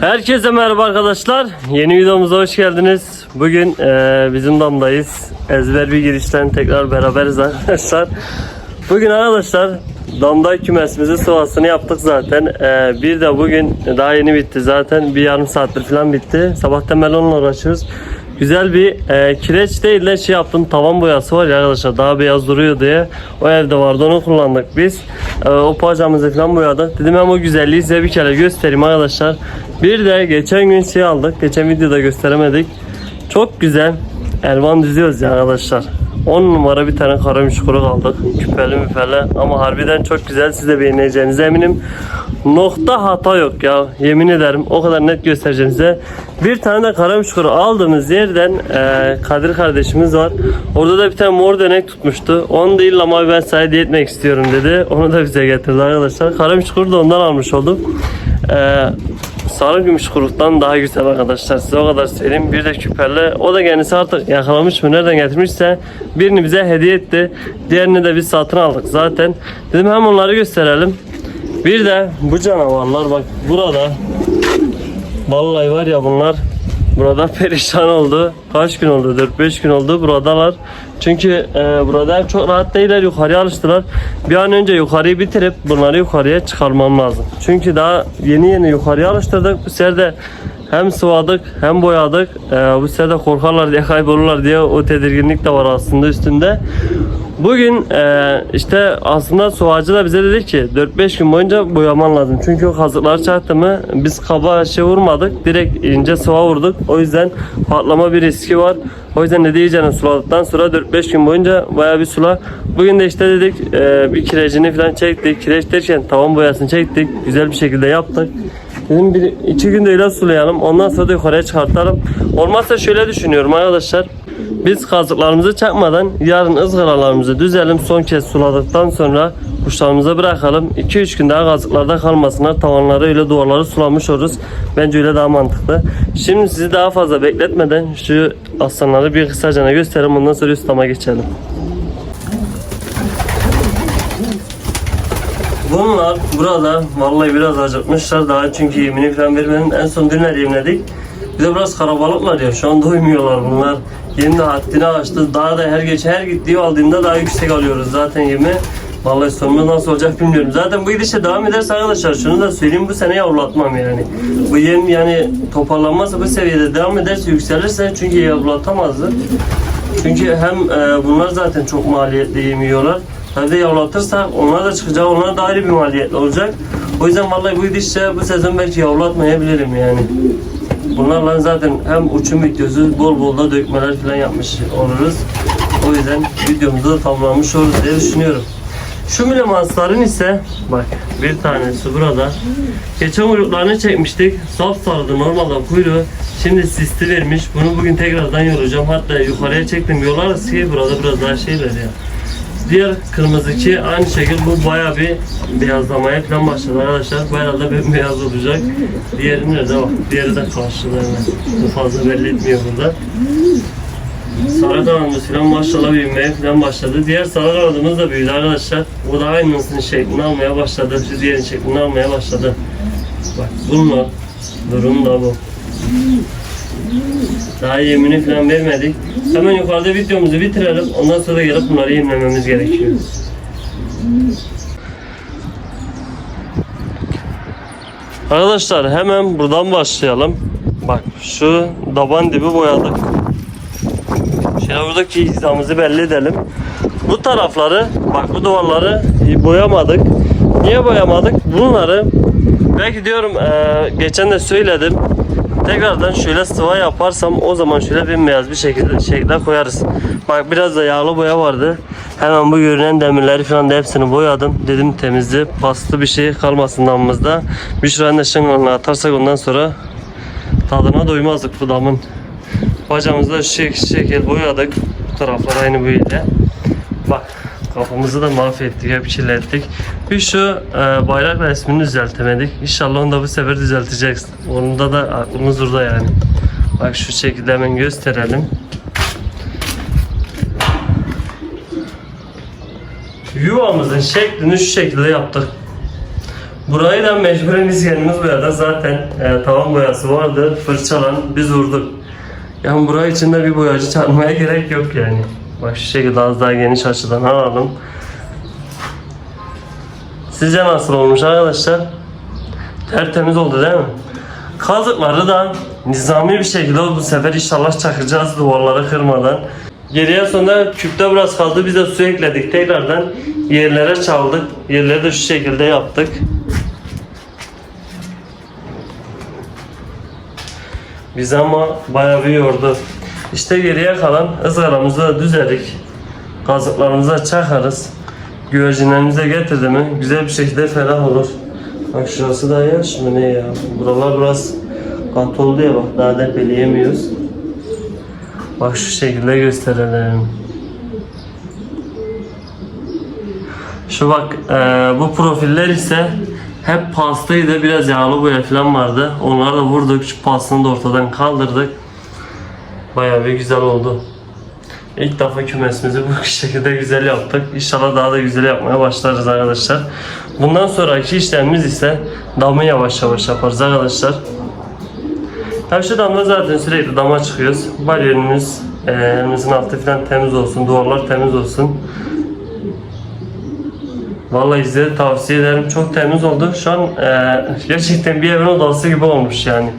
Herkese merhaba arkadaşlar. Yeni videomuza hoş geldiniz. Bugün eee, bizim damdayız. Ezber bir girişten tekrar beraberiz arkadaşlar. Bugün arkadaşlar damda kümesimizi sıvasını yaptık zaten. Eee, bir de bugün daha yeni bitti zaten. Bir yarım saattir falan bitti. Sabahtan beri onunla uğraşıyoruz. Güzel bir eee, kireç değil de şey yaptım tavan boyası var ya arkadaşlar daha beyaz duruyor diye. O evde vardı onu kullandık biz. Eee, o pajamızı falan boyadık. Dedim hem o güzelliği size bir kere göstereyim arkadaşlar. Bir de geçen gün şey aldık. Geçen videoda gösteremedik. Çok güzel elvan düzüyoruz ya arkadaşlar. 10 numara bir tane karamış kuru aldık. Küpeli müpeli ama harbiden çok güzel. Siz de beğeneceğinize eminim. Nokta hata yok ya. Yemin ederim o kadar net göstereceğim size. Bir tane de karamış kuru aldığımız yerden eee, Kadir kardeşimiz var. Orada da bir tane mor dönek tutmuştu. Onu değil ama ben hediye etmek istiyorum dedi. Onu da bize getirdi arkadaşlar. Karamış kuru da ondan almış olduk. Eee sarı gümüş kuruktan daha güzel arkadaşlar. Size o kadar söyleyeyim. Bir de küperle o da kendisi artık yakalamış mı nereden getirmişse birini bize hediye etti. Diğerini de biz satın aldık zaten. Dedim hem onları gösterelim. Bir de bu canavarlar bak burada. Vallahi var ya bunlar burada perişan oldu. Kaç gün oldu? 4-5 gün oldu buradalar. Çünkü e, burada çok rahat değiller. Yukarıya alıştılar. Bir an önce yukarıyı bitirip bunları yukarıya çıkarmam lazım. Çünkü daha yeni yeni yukarıya alıştırdık. Bu sefer de hem sıvadık hem boyadık. E, bu sefer de korkarlar diye kaybolurlar diye o tedirginlik de var aslında üstünde Bugün e, işte aslında suacı da bize dedi ki 4-5 gün boyunca boyaman lazım. Çünkü o kazıklar çaktı mı biz kaba şey vurmadık. Direkt ince sıva vurduk. O yüzden patlama bir riski var. O yüzden de diyeceğini suladıktan sonra 4-5 gün boyunca baya bir sula. Bugün de işte dedik e, bir kirecini falan çektik. Kireç derken tavan boyasını çektik. Güzel bir şekilde yaptık. Dedim bir iki günde öyle sulayalım. Ondan sonra da yukarıya çıkartalım. Olmazsa şöyle düşünüyorum arkadaşlar. Biz kazıklarımızı çakmadan yarın ızgaralarımızı düzelim. Son kez suladıktan sonra kuşlarımıza bırakalım. 2-3 gün daha kazıklarda kalmasınlar. Tavanları öyle duvarları sulamış oluruz. Bence öyle daha mantıklı. Şimdi sizi daha fazla bekletmeden şu aslanları bir kısaca göstereyim. Ondan sonra üstama geçelim. Bunlar burada vallahi biraz acıkmışlar daha çünkü yemini falan vermedim. En son dünler yemledik. Bir de biraz karabalıklar ya şu an doymuyorlar bunlar. Yem de haddini aştı. Daha da her geç her gittiği aldığımda daha yüksek alıyoruz zaten yemi. Vallahi sonumuz nasıl olacak bilmiyorum. Zaten bu gidişle devam ederse arkadaşlar şunu da söyleyeyim bu sene yavrulatmam yani. Bu yem yani toparlanmazsa bu seviyede devam ederse yükselirse çünkü yavrulatamazdır. Çünkü hem e, bunlar zaten çok maliyetli yemiyorlar. Hem de yavrulatırsak onlar da çıkacak, onlar da ayrı bir maliyetli olacak. O yüzden vallahi bu gidişle bu sezon belki yavrulatmayabilirim yani. Bunlarla zaten hem uçum videosu bol bol da dökmeler falan yapmış oluruz. O yüzden videomuzu da tamamlamış oluruz diye düşünüyorum. Şu milemansların ise bak bir tanesi burada. Geçen kuyruklarını çekmiştik. Saf sardı normalde kuyruğu. Şimdi sisti vermiş. Bunu bugün tekrardan yoracağım. Hatta yukarıya çektim. Yolarız ki burada biraz daha şeyler ya. Diğer kırmızıki aynı şekilde bu bayağı bir beyazlamaya falan başladı arkadaşlar. Bu herhalde bembeyaz olacak. Diğeri nerede bak. Diğeri de karşıda hemen. Bu fazla belli etmiyor burada. Sarı kanadımız falan maşallah büyümeye falan başladı. Diğer sarı kanadımız da büyüdü arkadaşlar. O da aynısının şeklini almaya başladı. Şu diğerin şeklini almaya başladı. Bak bununla durum da bu. Daha yemini falan vermedik. Hemen yukarıda videomuzu bitirelim. Ondan sonra gelip bunları yemlememiz gerekiyor. Arkadaşlar hemen buradan başlayalım. Bak şu daban dibi boyadık. Şöyle buradaki hizamızı belli edelim. Bu tarafları, bak bu duvarları boyamadık. Niye boyamadık? Bunları belki diyorum eee, geçen de söyledim. Tekrardan şöyle sıva yaparsam o zaman şöyle bembeyaz bir şekilde, şekilde koyarız. Bak biraz da yağlı boya vardı. Hemen bu görünen demirleri falan da hepsini boyadım. Dedim temizli, paslı bir şey kalmasın damımızda. Bir şuraya da şınganla atarsak ondan sonra tadına doymazdık bu damın. Bacamızı da şu şek- şekil boyadık. Bu taraflar aynı böyle. Bak kafamızı da mahvettik, hep kirlettik. Bir şu e, bayrak resmini düzeltemedik. İnşallah onu da bu sefer düzelteceğiz. Onda da aklımız burada yani. Bak şu şekilde hemen gösterelim. Yuvamızın şeklini şu şekilde yaptık. Burayı da mecburen biz kendimiz boyadık. Zaten e, tavan boyası vardı. Fırçalan biz vurduk. Yani burayı içinde bir boyacı çağırmaya gerek yok yani. Bak şu şekilde az daha geniş açıdan alalım. Sizce nasıl olmuş arkadaşlar? Tertemiz oldu değil mi? Kazıkları da nizami bir şekilde bu sefer inşallah çakacağız duvarları kırmadan. Geriye sonra küpte biraz kaldı. Biz de su ekledik tekrardan. Yerlere çaldık. Yerleri de şu şekilde yaptık. Biz ama bayağı bir yordu. İşte geriye kalan ızgaramızı da düzelik. Kazıklarımızı da çakarız. Güvercinlerimize getirdi mi güzel bir şekilde ferah olur. Bak şurası da yaş mı ne ya? Buralar biraz kat oldu ya bak daha depeleyemiyoruz. Bak şu şekilde gösterelim. Şu bak e, bu profiller ise hep pastaydı biraz yağlı boya falan vardı. Onları da vurduk şu pastını da ortadan kaldırdık. Bayağı bir güzel oldu. İlk defa kümesimizi bu şekilde güzel yaptık. İnşallah daha da güzel yapmaya başlarız arkadaşlar. Bundan sonraki işlemimiz ise damı yavaş yavaş yaparız arkadaşlar. Şu damla zaten sürekli dama çıkıyoruz. Balyonumuz, e, elimizin altı falan temiz olsun, duvarlar temiz olsun. Vallahi size tavsiye ederim. Çok temiz oldu. Şu an e, gerçekten bir evin odası gibi olmuş yani.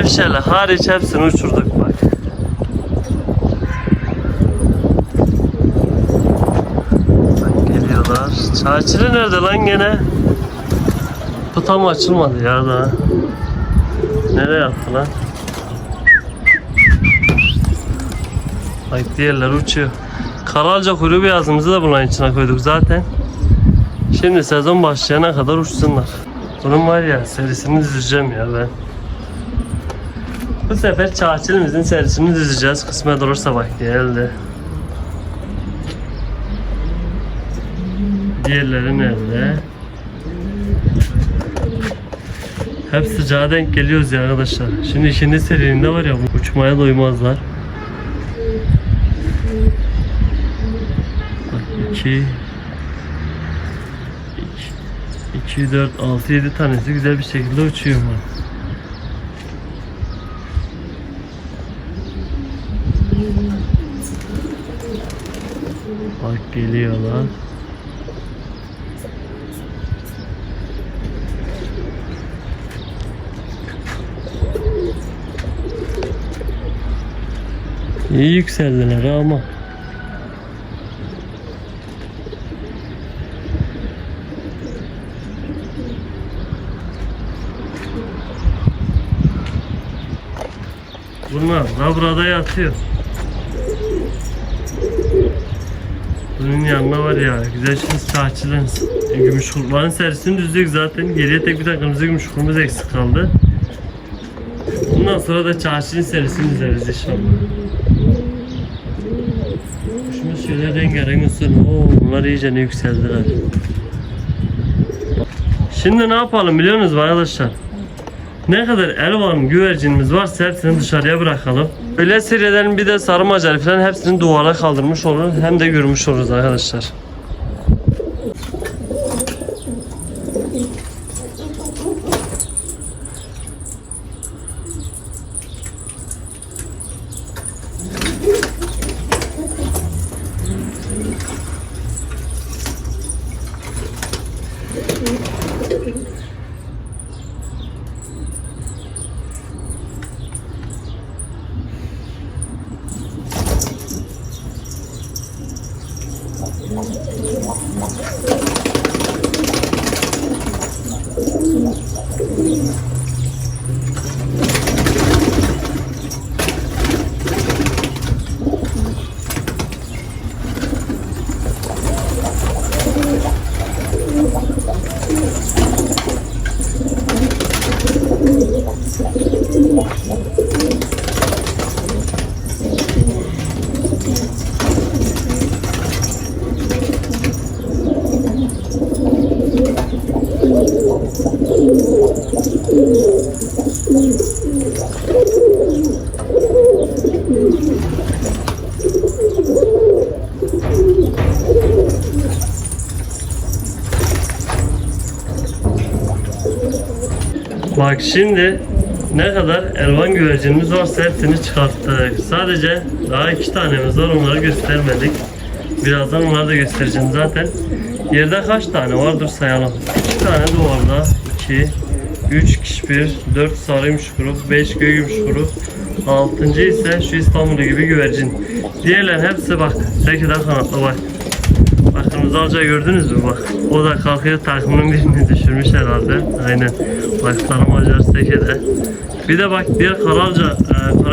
Devşele hariç hepsini uçurduk bak. Bak geliyorlar. Çarçılı nerede lan gene? Bu açılmadı ya daha. Nereye attı lan? Bak diğerler uçuyor. Karalca kuyruğu beyazımızı da bunların içine koyduk zaten. Şimdi sezon başlayana kadar uçsunlar. Bunun var ya serisini düzeceğim ya ben. Bu sefer çağçılimizin serisini düzeceğiz. Kısmet olursa bak geldi. Diğerleri nerede? Hep sıcağa denk geliyoruz ya arkadaşlar. Şimdi ikinci serinde var ya uçmaya doymazlar. Bak 2 2 4 6 7 tanesi güzel bir şekilde uçuyor bak. Bak geliyorlar. İyi yükseldiler ama. Bunlar da burada yatıyor. Bunun yanına var ya güzel şimdi saçların e, gümüş kurbanın serisini düzdük zaten. Geriye tek bir tane kırmızı gümüş kurumuz eksik kaldı. Bundan sonra da çarşının serisini düzeriz inşallah. Kuşumuz şöyle rengarenk olsun. Oo, bunlar iyice ne yükseldiler. Şimdi ne yapalım biliyor musunuz arkadaşlar? Ne kadar elvan güvercinimiz varsa hepsini dışarıya bırakalım. Öyle serilerin bir de sarı macari falan hepsini duvara kaldırmış oluruz hem de görmüş oluruz arkadaşlar. Bak şimdi ne kadar elvan güvercinimiz varsa hepsini çıkarttık. Sadece daha iki tanemiz var onları göstermedik. Birazdan onları da göstereceğim zaten. Yerde kaç tane var dur sayalım. İki tane duvarda. 2, 3 kişpir, 4 sarı yumuşkuruk, 5 göğü yumuşkuruk. Altıncı ise şu İstanbul'u gibi güvercin. Diğerlerin hepsi bak. Sekiden kanatlı bak. Bak kırmızı alca gördünüz mü bak. O da kalkıyor takımın birini düşürmüş herhalde. Aynen. Bak sarı macar sekede. Bir de bak diğer karalca,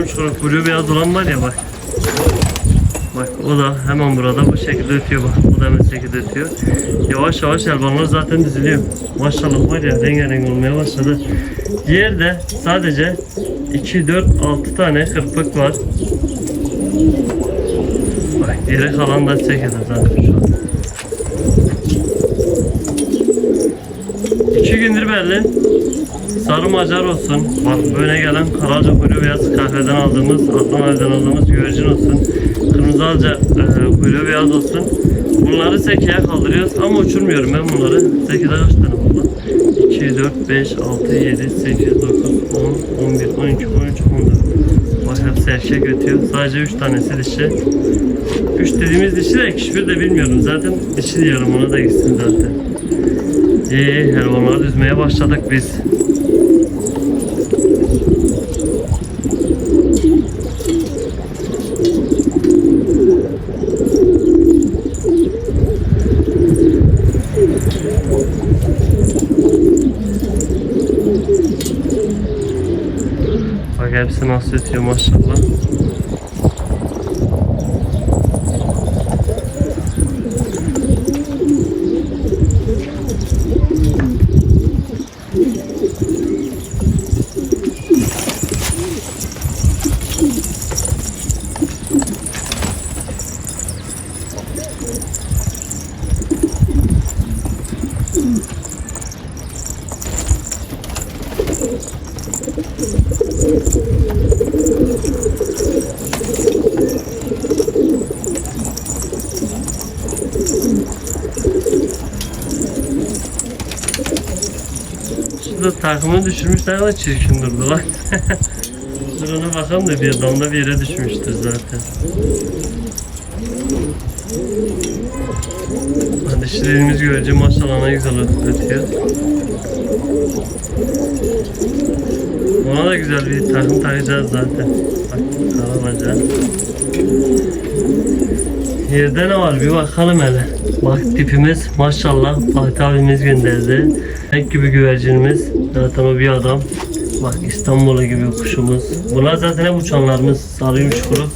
e, kuyruk blue beyaz olan var ya bak. Bak o da hemen burada bu şekilde ötüyor bak. O da hemen şekilde ötüyor. Yavaş yavaş elbanlar zaten diziliyor. Maşallah var ya rengarenk olmaya başladı. Yerde sadece 2, 4, 6 tane kırpık var. Bak geri kalan da çekildi zaten şu an. İki gündür belli. Sarı macar olsun. Bak böyle gelen karaca kuyruğu beyaz kahveden aldığımız, Atlan evden aldığımız güvercin olsun. Kırmızı alca e, kuyruğu beyaz olsun. Bunları sekeye kaldırıyoruz ama uçurmuyorum ben bunları. Sekede kaç tane lan? 2, 4, 5, 6, 7, 8, 9, 10, 11, 12, 13, 14. Bak hepsi erkek ötüyor. Sadece 3 tanesi dişi. 3 dediğimiz dişi de hiçbir de bilmiyorum. Zaten dişi diyorum ona da gitsin zaten. İyi helvaları düzmeye başladık biz. Bak hepsi nasıl ötüyor maşallah. Takımı düşürmüşler ama çirkin durdu lan. Dur ona bakalım da bir damda bir yere düşmüştür zaten. Hadi şirinimiz görece maşallah ne güzel ötüyor. Ona da güzel bir takım takacağız zaten. Bak karabaca. Yerde ne var bir bakalım hele. Bak tipimiz maşallah Fatih abimiz gönderdi. Tek gibi güvercinimiz. Zaten o bir adam. Bak İstanbul'u gibi kuşumuz. Bunlar zaten hep uçanlarımız. Sarıymış kuru.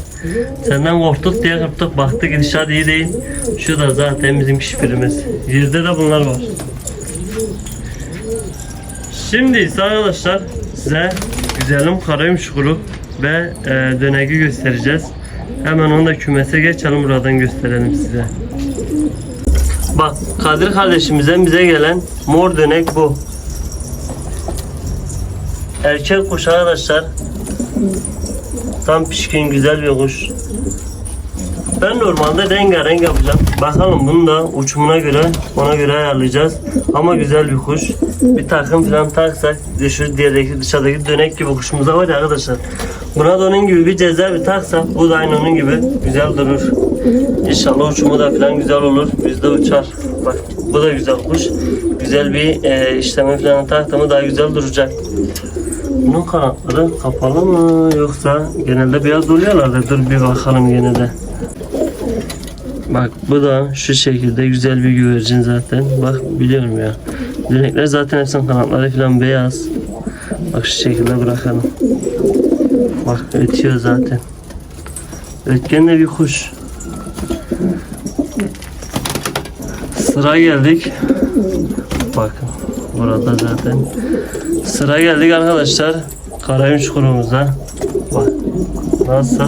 Senden korktuk diye kırptık. Baktık gidişat iyi değil. Şu da zaten bizim kişifirimiz. Yerde de bunlar var. Şimdi ise arkadaşlar size güzelim karaymış kuru ve e, dönegi göstereceğiz. Hemen onu da kümese geçelim buradan gösterelim size. Bak Kadir kardeşimizden bize gelen mor dönek bu. Erkek kuş arkadaşlar. Tam pişkin güzel bir kuş. Ben normalde rengarenk yapacağım. Bakalım bunu da uçumuna göre ona göre ayarlayacağız. Ama güzel bir kuş. Bir takım falan taksak şu diğerdeki dışarıdaki dönek gibi kuşumuza var ya arkadaşlar. Buna da onun gibi bir ceza bir taksak bu da aynı onun gibi güzel durur. İnşallah uçumu da falan güzel olur. Bizde uçar. Bak bu da güzel kuş. Güzel bir e, işleme falan taktığımı daha güzel duracak. Bunun kanatları kapalı mı yoksa genelde beyaz oluyorlar dur bir bakalım gene de. Bak bu da şu şekilde güzel bir güvercin zaten. Bak biliyorum ya. Dönekler zaten hepsinin kanatları falan beyaz. Bak şu şekilde bırakalım. Bak ötüyor zaten. Ötken de bir kuş. Sıra geldik. Bakın burada zaten. Sıra geldik arkadaşlar. Karayün çukurumuza. Bak nasıl?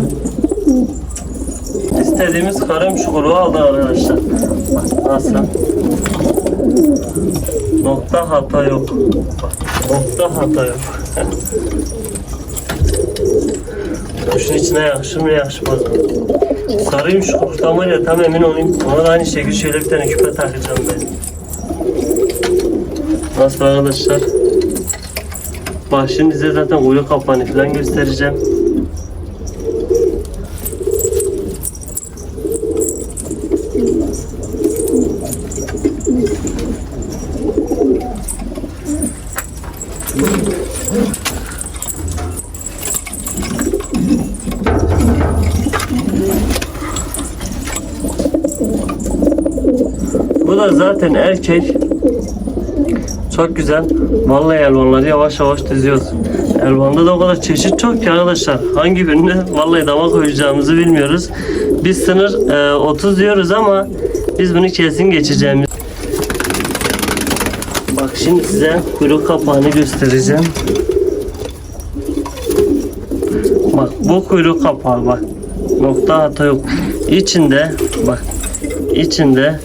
İstediğimiz karayün çukuru aldı arkadaşlar. Nasıl? Nokta hata yok. Nokta hata yok. Kuşun içine yakışır mı yakışmaz mı? Sarıyım şu kuştan var ya tam emin olayım. Ona da aynı şekilde şöyle bir tane küpe takacağım ben. Nasıl arkadaşlar? Bak şimdi size zaten kuyruk kapağını falan göstereceğim. Zaten erkek. Çok güzel. Vallahi elvanları yavaş yavaş diziyoruz. Elvanda da o kadar çeşit çok ki arkadaşlar. Hangi birini vallahi dama koyacağımızı bilmiyoruz. Biz sınır e, 30 diyoruz ama biz bunu kesin geçeceğimiz. Bak şimdi size kuyruk kapağını göstereceğim. Bak bu kuyruk kapağı bak. Nokta hata yok. İçinde bak içinde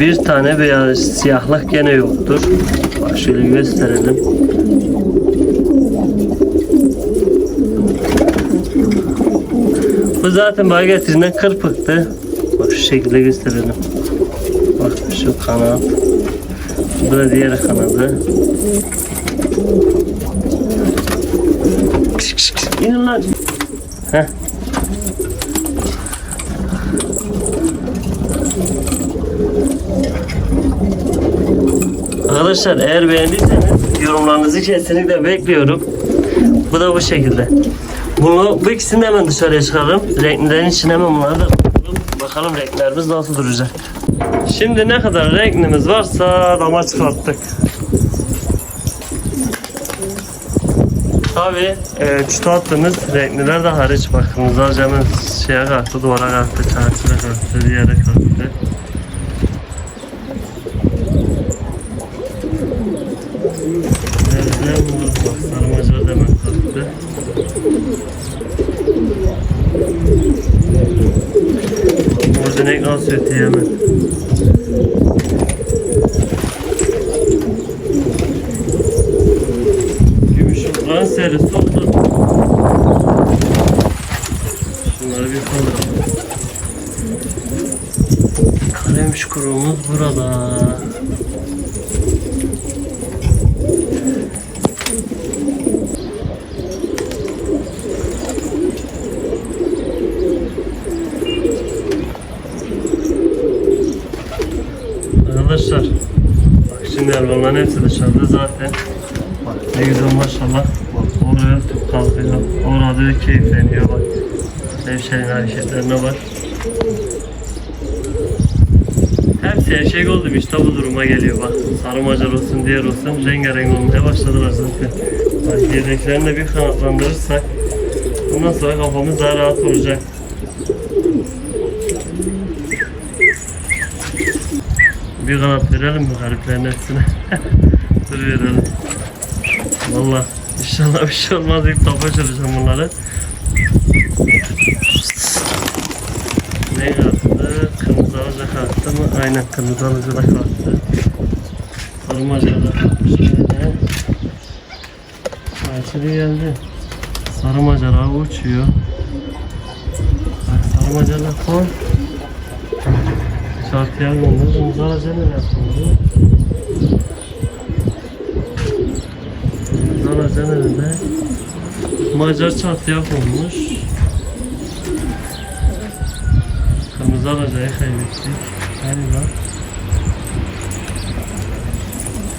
bir tane beyaz siyahlık gene yoktur. Bak şöyle gösterelim. Bu zaten bana getirilen kırpıktı. Bak şu şekilde gösterelim. Bak şu kanat. Bu da diğer kanadı. İnin lan. Heh. Arkadaşlar eğer beğendiyseniz yorumlarınızı kesinlikle bekliyorum. Bu da bu şekilde. Bunu bu ikisini de hemen dışarıya çıkarırım. Renklerin için hemen bunları da koyalım. Bakalım renklerimiz nasıl duracak. Şimdi ne kadar renklimiz varsa dama çıkarttık. Tabi e, çuta attığımız renkliler de hariç var. Hemen şeye kalktı, duvara kalktı, çarşıya kalktı, bir yere kalktı. Nerede bu? Bak sarmaca da hemen kalktı. Orada nasıl ötüyor hemen. Gümüşokların serisi oldu. Şunları bir kaldıralım. Kalemş kurumuz burada. Arkadaşlar bak şimdi elmaların hepsi Bak ne güzel maşallah. Bak tüp kalkıyor. Orada keyifleniyor bak. Nevşehir'in hareketlerine bak. Hepsi eşek oldu işte bu duruma geliyor bak. Sarı macar olsun diğer olsun rengarenk olmaya başladılar zaten. Bak yedeklerini de bir kanatlandırırsak ondan sonra kafamız daha rahat olacak. Bir kanat verelim mi gariplerin hepsine? Dur verelim. Valla inşallah bir şey olmaz ilk topa çalışacağım bunları. Ne kalktı? Kırmızı alaca kalktı mı? Aynen kırmızı alaca da kalktı. Sarmaca da şöyle. Açılı geldi. Sarı macera uçuyor. Bak sarı macera koy. Çarpıya kondu. Kırmızı alaca ne yaptı? Kırmızı alaca nerede? Macar çatıya konmuş. Kırmızı alacayı kaybettik. Hani lan?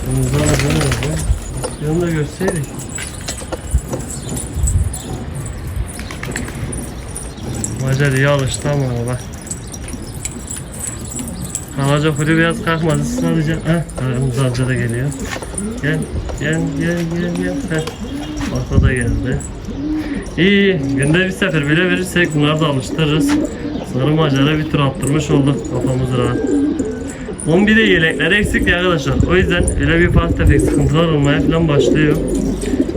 Kırmızı alaca nerede? Yanında görseydik. Macar iyi alıştı ama bak. Alaca kuru biraz kalkmadı sadece. Heh, kırmızı alaca da geliyor. Gel, gel, gel, gel, gel. Heh, bak da geldi. İyi, günde bir sefer bile verirsek bunları da alıştırırız. Sarı macara bir tur attırmış olduk kafamız rahat. 11'de yelekler eksikti arkadaşlar. O yüzden öyle bir ufak tefek sıkıntılar olmaya falan başlıyor.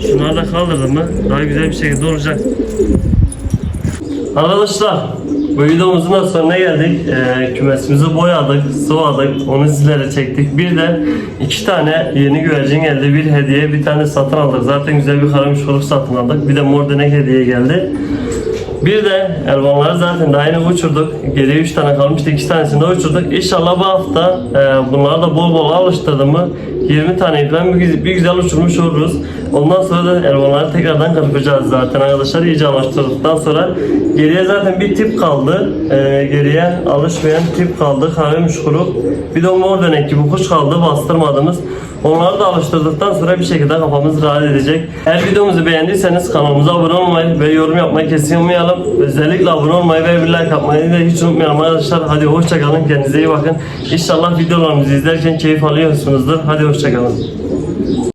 Şunları da kaldırdım mı daha güzel bir şekilde olacak. Arkadaşlar bu videomuzun da sonuna geldik. Ee, kümesimizi boyadık, sıvadık, onu sizlere çektik. Bir de iki tane yeni güvercin geldi. Bir hediye, bir tane satın aldık. Zaten güzel bir karamış balık satın aldık. Bir de mor denek hediye geldi. Bir de elvanları zaten daha yeni uçurduk. Geriye 3 tane kalmıştı. 2 tanesini de uçurduk. İnşallah bu hafta e, bunları da bol bol alıştırdım mı 20 tane iple bir, bir güzel uçurmuş oluruz. Ondan sonra da elvanları tekrardan kırpacağız zaten arkadaşlar. İyice alıştırdıktan sonra geriye zaten bir tip kaldı. E, geriye alışmayan tip kaldı. Kahve muşkuru. Bir de mor dönek gibi kuş kaldı bastırmadığımız. Onları da alıştırdıktan sonra bir şekilde kafamız rahat edecek. Eğer videomuzu beğendiyseniz kanalımıza abone olmayı ve yorum yapmayı kesin unutmayalım. Özellikle abone olmayı ve bir like atmayı da hiç unutmayalım arkadaşlar. Hadi hoşçakalın. Kendinize iyi bakın. İnşallah videolarımızı izlerken keyif alıyorsunuzdur. Hadi hoşçakalın.